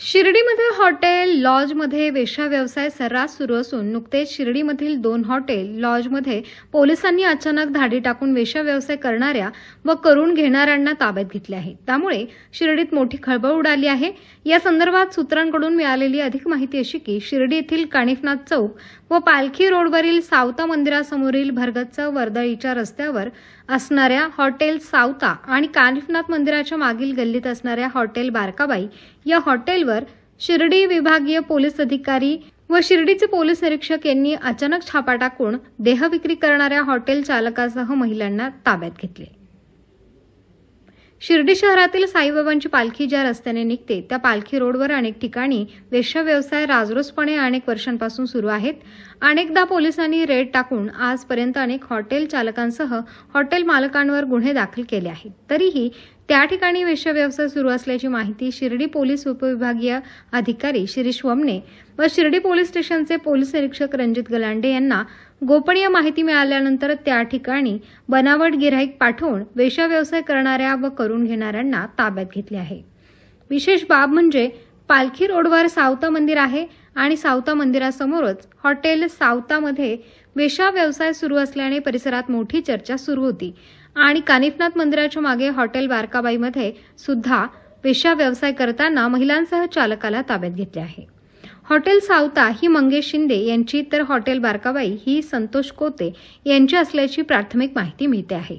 शिर्डीमध्ये hotel लॉजमध्ये वेश्या व्यवसाय सर्रास सुरू असून नुकतेच शिर्डीमधील दोन हॉटेल लॉजमध्ये पोलिसांनी अचानक धाडी टाकून वेशा व्यवसाय करणाऱ्या व करून घेणाऱ्यांना ताब्यात घेतले आहे. त्यामुळे शिर्डीत मोठी खळबळ उडाली आहे. या संदर्भात सूत्रांकडून मिळालेली अधिक माहिती अशी की शिर्डी येथील काणिफनाथ चौक व पालखी रोडवरील सावता मंदिरासमोरील भरगच्च वर्दळीच्या रस्त्यावर असणाऱ्या हॉटेल सावता आणि कानिफनाथ मंदिराच्या मागील गल्लीत असणाऱ्या हॉटेल बारकाबाई या हॉटेल हॉटेलवर शिर्डी विभागीय पोलीस अधिकारी व शिर्डीचे पोलीस निरीक्षक यांनी अचानक छापा टाकून देहविक्री करणाऱ्या हॉटेल चालकासह महिलांना ताब्यात घेतले. शिर्डी शहरातील साईबाबांची पालखी ज्या रस्त्याने निघते त्या पालखी रोडवर अनेक ठिकाणी वेशव्यवसाय राजरोसपणे अनेक वर्षांपासून सुरू आहेत. अनेकदा पोलिसांनी रेड टाकून आजपर्यंत अनेक हॉटेल चालकांसह हॉटेल मालकांवर गुन्हे दाखल केले आहेत. तरीही त्या ठिकाणी वेशव्यवसाय सुरू असल्याची माहिती शिर्डी पोलीस उपविभागीय अधिकारी शिरीष वमने व शिर्डी पोलीस स्टेशनचे पोलीस निरीक्षक रणजित गलांडे यांना गोपनीय माहिती मिळाल्यानंतर त्या ठिकाणी बनावट गिराईक पाठवून वेश्या व्यवसाय करणाऱ्या व करून घेणाऱ्यांना ताब्यात घेतले आहे. विशेष बाब म्हणजे पालखी रोडवर सावता मंदिर आहे आणि सावता मंदिरासमोरच हॉटेल सावतामध्ये वेशा व्यवसाय सुरू असल्याने परिसरात मोठी चर्चा सुरू होती आणि कानिफनाथ मंदिराच्या मागे हॉटेल बारकाबाईमध्ये सुद्धा वेशा व्यवसाय करताना महिलांसह चालकाला ताब्यात घेतले आहे. हॉटेल सावता ही मंगेश शिंदे यांची तर हॉटेल बारकाबाई ही संतोष कोते यांची असल्याची प्राथमिक माहिती मिळते आहे.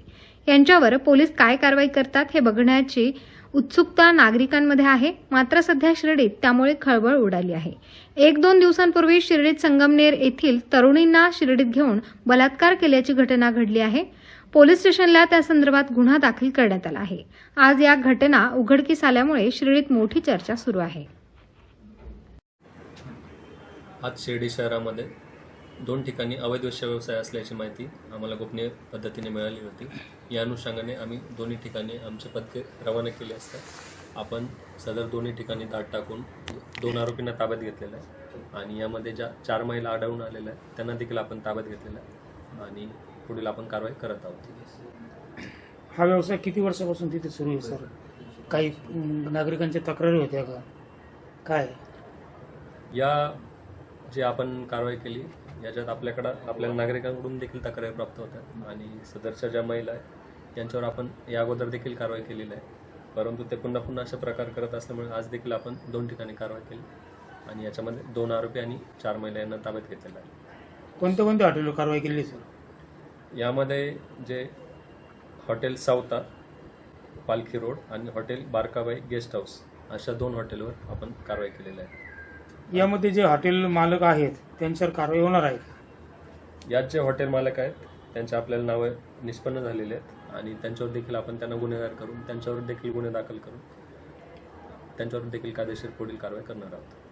यांच्यावर पोलीस काय कारवाई करतात हे बघण्याची उत्सुकता नागरिकांमध्ये आहे. मात्र सध्या शिर्डीत त्यामुळे खळबळ उडाली आहे. एक दोन दिवसांपूर्वी शिर्डीत संगमनेर येथील तरुणींना शिर्डीत घेऊन बलात्कार केल्याची घटना घडली आहे. पोलीस स्टेशनला त्या संदर्भात गुन्हा दाखल करण्यात आला आहे. आज या घटना उघडकीस आल्यामुळे शिर्डीत मोठी चर्चा सुरू आहे. आज शिर्डी शहरामध्ये दोन ठिकाणी अवैध व्यवसाय असल्याची माहिती आम्हाला गोपनीय पद्धतीने मिळाली होती. या अनुषंगाने आम्ही दोन्ही ठिकाणी आमचे पथके रवाना केले असता आपण सदर दोन्ही ठिकाणी दाट टाकून दोन आरोपींना ताब्यात घेतलेलं आहे आणि यामध्ये ज्या चार महिला आढळून आलेल्या आहेत त्यांना देखील आपण ताब्यात घेतलेलं आहे आणि पुढील आपण कारवाई करत आहोत. हा व्यवसाय किती वर्षापासून तिथे सुरू आहे सर? काही नागरिकांच्या तक्रारी होत्या का? काय? या जे आपण कारवाई केली याच्यात आपल्याकडं आपल्या नागरिकांकडून देखील तक्रारी प्राप्त होत्या आणि सदरच्या ज्या महिला आहेत यांच्यावर आपण या अगोदर देखील कारवाई केलेली आहे. परंतु ते पुन्हा पुन्हा अशा प्रकार करत असल्यामुळे आज देखील आपण दोन ठिकाणी कारवाई केली आणि याच्यामध्ये दोन आरोपी आणि चार महिला यांना ताब्यात घेतलेलं आहे. कोणत्या कोणत्या हॉटेलवर कारवाई केली सर? यामध्ये जे हॉटेल सावता पालखी रोड आणि हॉटेल बारकाबाई गेस्ट हाऊस अशा दोन हॉटेलवर आपण कारवाई केलेली आहे. यामध्ये जे हॉटेल मालक आहेत त्यांच्यावर कारवाई होणार आहे. यात जे हॉटेल मालक आहेत त्यांचे आपल्याला नावं निष्पन्न झालेले आहेत आणि त्यांच्यावर देखील आपण त्यांना गुन्हेगार करून त्यांच्यावर देखील गुन्हे दाखल करून त्यांच्यावर देखील कायदेशीर पुढील कारवाई करणार आहोत.